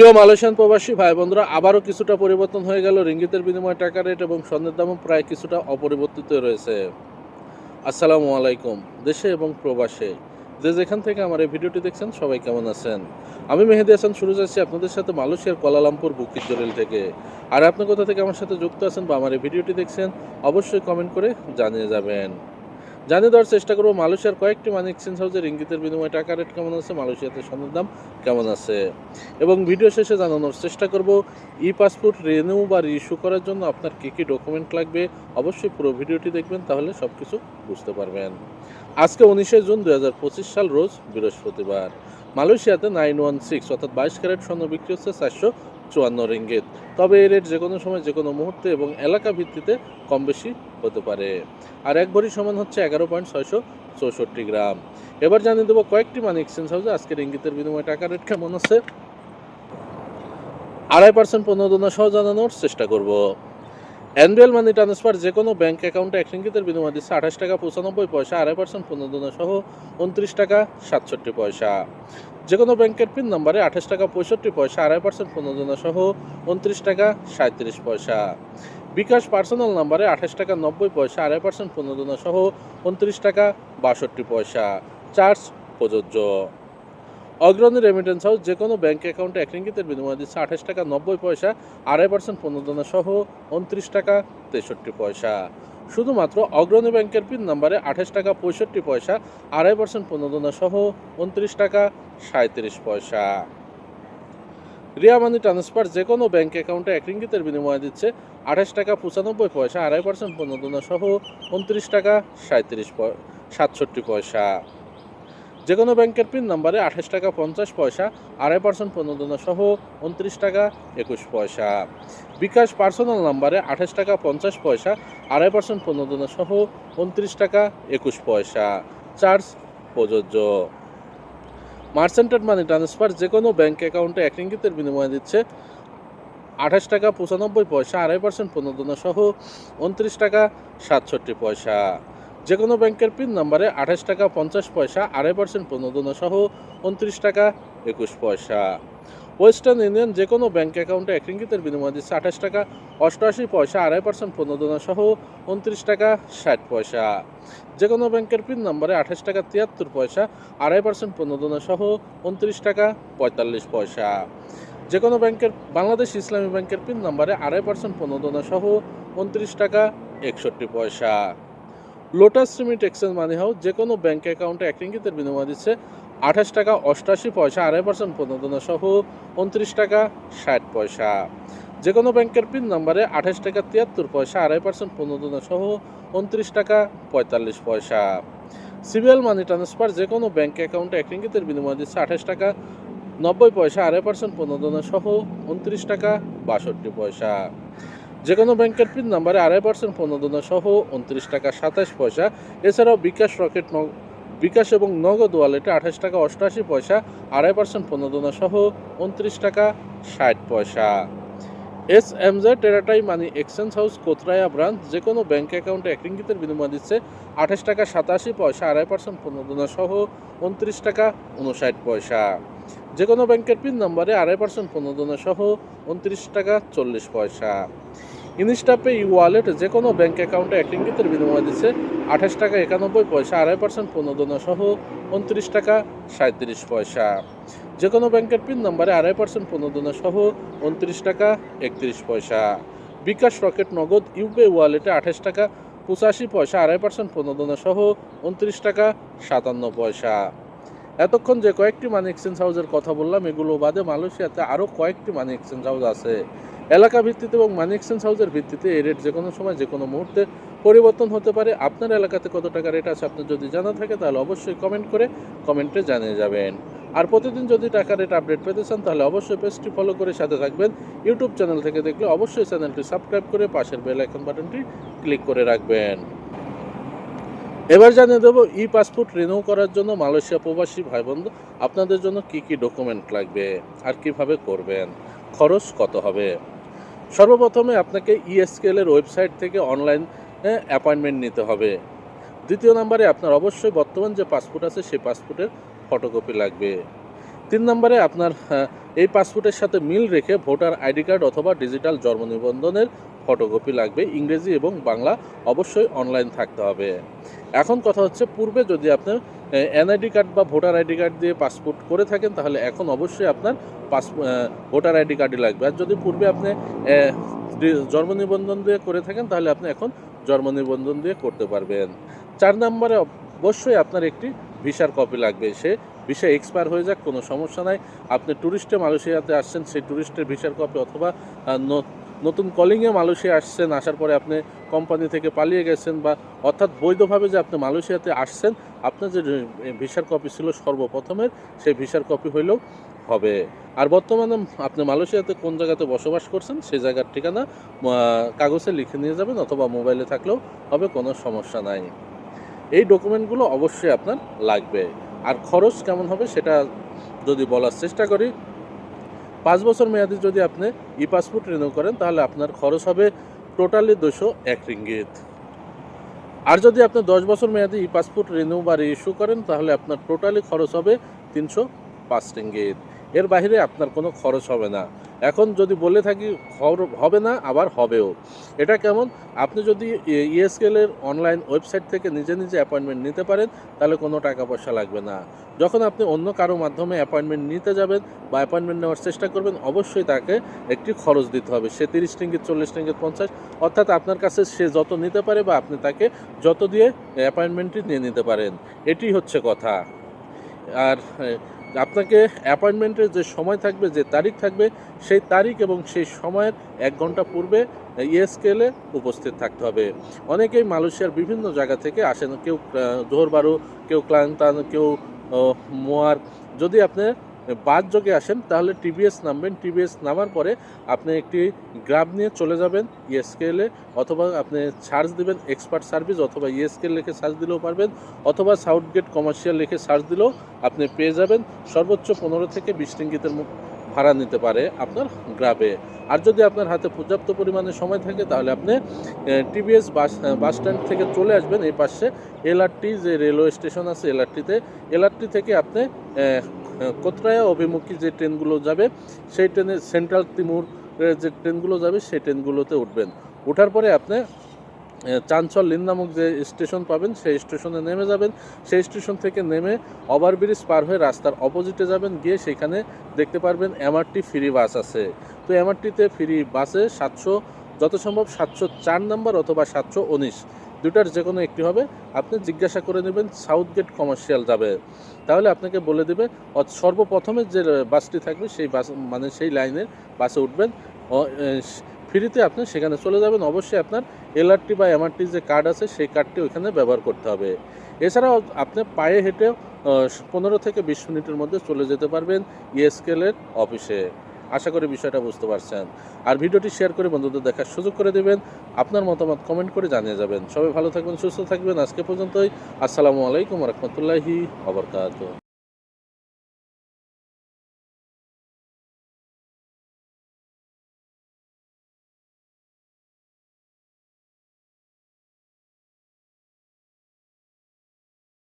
প্রিয় মালয়েশিয়ান প্রবাসী ভাই বন্ধুরা, আবারও কিছুটা পরিবর্তন হয়ে গেল। রিঙ্গিতের বিনিময়ে টাকা রেট এবং স্বর্ণের দামও প্রায় কিছুটা অপরিবর্তিত রয়েছে। আসসালামু আলাইকুম, দেশে এবং প্রবাসে। যে যেখান থেকে আমার এই ভিডিওটি দেখছেন, সবাই কেমন আছেন? আমি মেহেদি হাসান, শুরু যাচ্ছি আপনাদের সাথে মালয়েশিয়ার কোয়ালালামপুর বুকির জরিল থেকে। আর আপনি কোথা থেকে আমার সাথে যুক্ত আছেন বা আমার এই ভিডিওটি দেখছেন, অবশ্যই কমেন্ট করে জানিয়ে যাবেন। জানিয়ে দেওয়ার চেষ্টা করব, মালয়েশিয়ার কয়েকটি মানি এক্সচেঞ্জ হাউসের ইঙ্গিতের বিনিময়ে টাকা রেট কেমন আছে, মালয়েশিয়াতে স্বর্ণের দাম কেমন আছে? এবং ভিডিও শেষে জানানোর চেষ্টা করব ই পাসপোর্ট রিনিউ বা ইস্যু করার জন্য আপনার কী কী ডকুমেন্ট লাগবে? অবশ্যই পুরো ভিডিওটি দেখবেন, তাহলে সব কিছু বুঝতে পারবেন। আজকে উনিশে জুন দুহাজার পঁচিশ সাল, রোজ বৃহস্পতিবার। মালয়েশিয়াতে নাইন ওয়ান সিক্স অর্থাৎ বাইশ ক্যারেট স্বর্ণ বিক্রি হচ্ছে চারশো চুয়ান্ন রিঙ্গিত। তবে এই রেট যে কোনো সময় যে কোনো মুহূর্তে এবং এলাকা ভিত্তিতে কম বেশি হতে পারে। আর এক ভরি সমান হচ্ছে এগারো পয়েন্ট ছয়শো চৌষট্টি গ্রাম। এবার জানিয়ে দেবো কয়েকটি মানি এক্সচেঞ্জ হাউসে আজকে ইঙ্গিতের বিনিময়ে টাকা রেট কেমন আছে। আড়াই পার্সেন্ট প্রণোদনা সহ জানানোর চেষ্টা করব। অ্যানুয়াল মানি ট্রান্সফার যে কোনো ব্যাঙ্ক অ্যাকাউন্টে এক রিঙ্গিতের বিনিময় দিচ্ছে আঠাশ টাকা, পঁচানব্বই পয়সা, আড়াই পার্সেন্ট প্রণোদনা সহ উনত্রিশ টাকা, সাতষট্টি পয়সা। যে কোনো ব্যাংকের পিন নাম্বারে আঠাশ টাকা, পঁয়ষট্টি পয়সা, আড়াই পার্সেন্ট প্রণোদনা সহ উনত্রিশ টাকা সাঁত্রিশ পয়সা। বিকাশ পার্সোনাল নাম্বারে আঠাশ টাকা, নব্বই পয়সা, আড়াই পার্সেন্ট প্রণোদনা সহ উনত্রিশ টাকা, বাষট্টি পয়সা। চার্জ প্রযোজ্য। অগ্রণী রেমিটেন্স হাউস যে কোনো ব্যাঙ্ক অ্যাকাউন্টে এক রিঙ্গিতের বিনিময় দিচ্ছে আঠাশ টাকা নব্বই পয়সা, আড়াই পার্সেন্ট প্রণোদনা সহ উনত্রিশ টাকা তেষট্টি পয়সা। শুধুমাত্র অগ্রণী ব্যাংকের পিন নাম্বারে আঠাশ টাকা পঁয়ষট্টি পয়সা, আড়াই পার্সেন্ট প্রণোদনা সহ উনত্রিশ টাকা সাঁত্রিশ পয়সা। রিয়া মানি ট্রান্সফার যে কোনো ব্যাঙ্ক অ্যাকাউন্টে এক রিঙ্গিতের বিনিময় দিচ্ছে আঠাশ টাকা পঁচানব্বই পয়সা, আড়াই পার্সেন্ট প্রণোদনা সহ উনত্রিশ টাকা সাঁত্রিশ সাতষট্টি পয়সা। যে কোনো ব্যাংকের পিন নাম্বারে আঠাশ টাকা পঞ্চাশ পয়সা, আড়াই পার্সেন্ট প্রণোদনা সহ উনত্রিশ টাকা একুশ পয়সা। বিকাশ পার্সোনাল নাম্বারে আঠাশ টাকা পঞ্চাশ পয়সা, আড়াই পার্সেন্ট প্রণোদনা সহ উনত্রিশ টাকা একুশ পয়সা। চার্জ প্রযোজ্য। মার্চেন্টেড মানি ট্রান্সফার যে কোনো ব্যাংক অ্যাকাউন্টে এক রিঙ্গিতের বিনিময় দিচ্ছে আঠাশ টাকা পঁচানব্বই পয়সা, আড়াই পার্সেন্ট প্রণোদনা সহ উনত্রিশ টাকা সাতষট্টি পয়সা। যে কোনো ব্যাংকের পিন নাম্বারে আঠাশ টাকা পঞ্চাশ পয়সা, আড়াই পার্সেন্ট প্রণোদনা সহ উনত্রিশ টাকা একুশ পয়সা। ওয়েস্টার্ন ইউনিয়ন যে কোনো ব্যাংক অ্যাকাউন্টে এক রিঙ্গিতের বিনিময় দিচ্ছে আঠাশ টাকা, অষ্টআশি পয়সা, আড়াই পার্সেন্ট প্রণোদনা সহ উনত্রিশ টাকা, ষাট পয়সা। যে কোনো ব্যাংকের পিন নাম্বারে আঠাশ টাকা, তিয়াত্তর পয়সা, আড়াই পার্সেন্ট প্রণোদনা সহ উনত্রিশ টাকা, পঁয়তাল্লিশ পয়সা। যে কোনো ব্যাংকের, বাংলাদেশ ইসলামী ব্যাংকের পিন নাম্বারে আড়াই পার্সেন্ট প্রণোদনা সহ উনত্রিশ টাকা, একষট্টি পয়সা। লোটাস সিমিট এক্সচেঞ্জ মানি হাউস যে কোনো ব্যাঙ্ক অ্যাকাউন্টে এক রিঙ্গিতের বিনিময় দিচ্ছে আঠাশ টাকা অষ্টাশি পয়সা, আড়াই পার্সেন্ট প্রণোদনা সহ উনত্রিশ টাকা ষাট পয়সা। যে কোনো ব্যাংকের পিন নাম্বারে আঠাশ টাকা তিয়াত্তর পয়সা, আড়াই পার্সেন্ট প্রণোদনা সহ উনত্রিশ টাকা পঁয়তাল্লিশ পয়সা। সিবিএল মানি ট্রান্সফার যে কোনো ব্যাঙ্ক অ্যাকাউন্টে এক রিঙ্গিতের বিনিময় দিচ্ছে আঠাশ টাকা নব্বই পয়সা, আড়াই পার্সেন্ট প্রণোদনা সহ উনত্রিশ টাকা বাষট্টি পয়সা। যে কোনো ব্যাংকের পিন নাম্বারে আড়াই পার্সেন্ট প্রণোদনা সহ উনত্রিশ টাকা সাতাশ পয়সা। এছাড়াও বিকাশ রকেট বিকাশ এবং নগদ ওয়ালেটে আঠাশ টাকা অষ্টআশি পয়সা, আড়াই পার্সেন্ট প্রণোদনা সহ উনত্রিশ টাকা ষাট পয়সা। এস এম জে টেরাটাই মানি এক্সচেঞ্জ হাউস কোতরায়া ব্রাঞ্চ যে কোনো ব্যাংক অ্যাকাউন্টে এক রিঙ্গিতের বিনিময় দিচ্ছে আঠাশ টাকা সাতাশি পয়সা, আড়াই পার্সেন্ট প্রণোদনা সহ উনত্রিশ টাকা উনষাট পয়সা। যে কোনো ব্যাংকের পিন নম্বরে আড়াই পার্সেন্ট প্রণোদনা সহ উনত্রিশ টাকা চল্লিশ পয়সা। ইনস্টাপে ই ওয়ালেট যে কোনো ব্যাংক অ্যাকাউন্টে এক রিঙ্গিতের বিনিময় দিচ্ছে আঠাশ টাকা একানব্বই পয়সা, আড়াই পার্সেন্ট প্রণোদনা সহ উনত্রিশ টাকা সাঁত্রিশ পয়সা। যে কোনো ব্যাংকের পিন নম্বরে আড়াই পার্সেন্ট প্রণোদনা সহ উনত্রিশ টাকা একত্রিশ পয়সা। বিকাশ রকেট নগদ ইউপে ওয়ালেটে আঠাশ টাকা পঁচাশি পয়সা, আড়াই পার্সেন্ট প্রণোদনা সহ উনত্রিশ টাকা সাতান্ন পয়সা। এতক্ষণ যে কয়েকটি মানি এক্সচেঞ্জ হাউসের কথা বললাম, এগুলো বাদে মালয়েশিয়াতে আরও কয়েকটি মানি এক্সচেঞ্জ হাউস আছে। এলাকা ভিত্তিতে এবং মানি এক্সচেঞ্জ হাউসের ভিত্তিতে এই রেট যে কোনো সময় যে কোনো মুহূর্তে পরিবর্তন হতে পারে। আপনার এলাকাতে কত টাকা রেট আছে আপনার যদি জানা থাকে, তাহলে অবশ্যই কমেন্ট করে কমেন্টে জানিয়ে যাবেন। আর প্রতিদিন যদি টাকা রেট আপডেট পেতে চান, তাহলে অবশ্যই পেজটি ফলো করে সাথে থাকবেন। ইউটিউব চ্যানেল থেকে দেখলে অবশ্যই চ্যানেলটি সাবস্ক্রাইব করে পাশের বেল আইকন বাটনটি ক্লিক করে রাখবেন। এবার জানিয়ে দেবো, ই পাসপোর্ট রিনিউ করার জন্য মালয়েশিয়া প্রবাসী ভাই বন্ধু আপনাদের জন্য কি কি ডকুমেন্ট লাগবে আর কীভাবে করবেন? খরচ কত হবে? সর্বপ্রথমে আপনাকে ইএসকেলের ওয়েবসাইট থেকে অনলাইন অ্যাপয়েন্টমেন্ট নিতে হবে। দ্বিতীয় নম্বরে আপনার অবশ্যই বর্তমান যে পাসপোর্ট আছে, সেই পাসপোর্টের ফটোকপি লাগবে। তিন নম্বরে আপনার এই পাসপোর্টের সাথে মিল রেখে ভোটার আইডি কার্ড অথবা ডিজিটাল জন্ম নিবন্ধনের ফটোকপি লাগবে। ইংরেজি এবং বাংলা অবশ্যই অনলাইন থাকতে হবে। এখন কথা হচ্ছে, পূর্বে যদি আপনি এনআইডি কার্ড বা ভোটার আইডি কার্ড দিয়ে পাসপোর্ট করে থাকেন, তাহলে এখন অবশ্যই আপনার পাস ভোটার আইডি কার্ডই লাগবে। আর যদি পূর্বে আপনি জন্ম নিবন্ধন দিয়ে করে থাকেন, তাহলে আপনি এখন জন্ম নিবন্ধন দিয়ে করতে পারবেন। চার নম্বরে অবশ্যই আপনার একটি ভিসার কপি লাগবে। সে ভিসা এক্সপায়ার হয়ে যাক, কোনো সমস্যা নাই। আপনি ট্যুরিস্টে মালয়েশিয়াতে আসছেন, সেই ট্যুরিস্টের ভিসার কপি অথবা নতুন কলিংয়ে মালয়েশিয়া আসছেন, আসার পরে আপনি কোম্পানি থেকে পালিয়ে গেছেন বা অর্থাৎ বৈধভাবে যে আপনি মালয়েশিয়াতে আসছেন, আপনার যে ভিসার কপি ছিল সর্বপ্রথমের, সেই ভিসার কপি হইলেও হবে। আর বর্তমানে আপনি মালয়েশিয়াতে কোন জায়গাতে বসবাস করছেন সেই জায়গার ঠিকানা কাগজে লিখে নিয়ে যাবেন অথবা মোবাইলে থাকলেও হবে, কোনো সমস্যা নাই। এই ডকুমেন্টগুলো অবশ্যই আপনার লাগবে। আর খরচ কেমন হবে সেটা যদি বলার চেষ্টা করি, পাঁচ বছর মেয়াদি যদি আপনি ই পাসপোর্ট রিনিউ করেন, তাহলে আপনার খরচ হবে টোটালি দুশো এক রিঙ্গিত। আর যদি আপনি দশ বছর মেয়াদি ই পাসপোর্ট রিনিউ বা ইস্যু করেন, তাহলে আপনার টোটালি খরচ হবে তিনশো পাঁচ রিঙ্গিত। এর বাইরে আপনার কোনো খরচ হবে না। এখন যদি বলে থাকি হবে না, আবার হবেও। এটা কেমন? আপনি যদি ইএসকেলের অনলাইন ওয়েবসাইট থেকে নিজে নিজে অ্যাপয়েন্টমেন্ট নিতে পারেন, তাহলে কোনো টাকা পয়সা লাগবে না। যখন আপনি অন্য কারও মাধ্যমে অ্যাপয়েন্টমেন্ট নিতে যাবেন বা অ্যাপয়েন্টমেন্ট নেওয়ার চেষ্টা করবেন, অবশ্যই তাকে একটি খরচ দিতে হবে। সে তিরিশ টিঙ্গিত, চল্লিশ টিঙ্গিত, পঞ্চাশ, অর্থাৎ আপনার কাছে সে যত নিতে পারে বা আপনি তাকে যত দিয়ে অ্যাপয়েন্টমেন্টটি নিয়ে নিতে পারেন। এটি হচ্ছে কথা। আর আপনাকে অ্যাপয়েন্টমেন্টের যে সময় থাকবে, যে তারিখ থাকবে, সেই তারিখ এবং সেই সময়ের এক ঘণ্টা পূর্বে ইএসকেলে উপস্থিত থাকতে হবে। অনেকেই মালয়েশিয়ার বিভিন্ন জায়গা থেকে আসেন, কেউ জোহরবারু, কেউ ক্লান্তান, কেউ মোয়ার। যদি আপনি বাদ যোগে আসেন, তাহলে টিভিএস নামবেন। টিভিএস নামার পরে আপনি একটি গ্রাব নিয়ে চলে যাবেন ইএসকেলে অথবা আপনি সার্চ দিবেন এক্সপার্ট সার্ভিস, অথবা ইএসকেল লিখে সার্চ দিলেও পারবেন, অথবা সাউথ গেট কমার্শিয়াল লিখে সার্চ দিলেও আপনি পেয়ে যাবেন। সর্বোচ্চ পনেরো থেকে বিশ টিঙ্গিতের ভাড়া নিতে পারে আপনার গ্রাবে আর যদি আপনার হাতে পর্যাপ্ত পরিমাণে সময় থাকে, তাহলে আপনি টিভিএস বাস বাস স্ট্যান্ড থেকে চলে আসবেন। এই পাশে এলআরটি যে রেলওয়ে স্টেশন আছে এলআরটিতে এলআরটি থেকে আপনি কোতরায়া অভিমুখী যে ট্রেনগুলো যাবে, সেই ট্রেনে সেন্ট্রাল তিমুর যে ট্রেনগুলো যাবে, সেই ট্রেনগুলোতে উঠবেন। ওঠার পরে আপনি চাঞ্চল লিন নামক যে স্টেশন পাবেন, সেই স্টেশনে নেমে যাবেন। সেই স্টেশন থেকে নেমে ওভারব্রিজ পার হয়ে রাস্তার অপোজিটে যাবেন। গিয়ে সেখানে দেখতে পারবেন এমআরটি ফ্রি বাস আছে। তো এমআরটিতে ফ্রি বাসে সাতশো, যত সম্ভব সাতশো চার নাম্বার অথবা সাতশো উনিশ। দুটার যে কোনো একটি হবে, আপনি জিজ্ঞাসা করে নেবেন সাউথ গেট কমার্শিয়াল যাবে। তাহলে আপনাকে বলে দেবে সর্বপ্রথমে যে বাসটি থাকবে সেই বাস মানে সেই লাইনের বাসে উঠবেন। ফ্রিতে আপনি সেখানে চলে যাবেন। অবশ্যই আপনার এলআরটি বা এমআরটি যে কার্ড আছে সেই কার্ডটি ওইখানে ব্যবহার করতে হবে। এছাড়াও আপনি পায়ে হেঁটে পনেরো থেকে বিশ মিনিটের মধ্যে চলে যেতে পারবেন ইএসকেলের অফিসে। আশা করি বিষয়টা বুঝতে পারছেন। আর ভিডিওটি শেয়ার করে বন্ধুদের দেখার সুযোগ করে দেবেন। আপনার মতামত কমেন্ট করে জানিয়ে যাবেন। সবাই ভালো থাকবেন, সুস্থ থাকবেন। আজকে পর্যন্তই। আসসালামু আলাইকুম রহমতুল্লাহি আবরকাত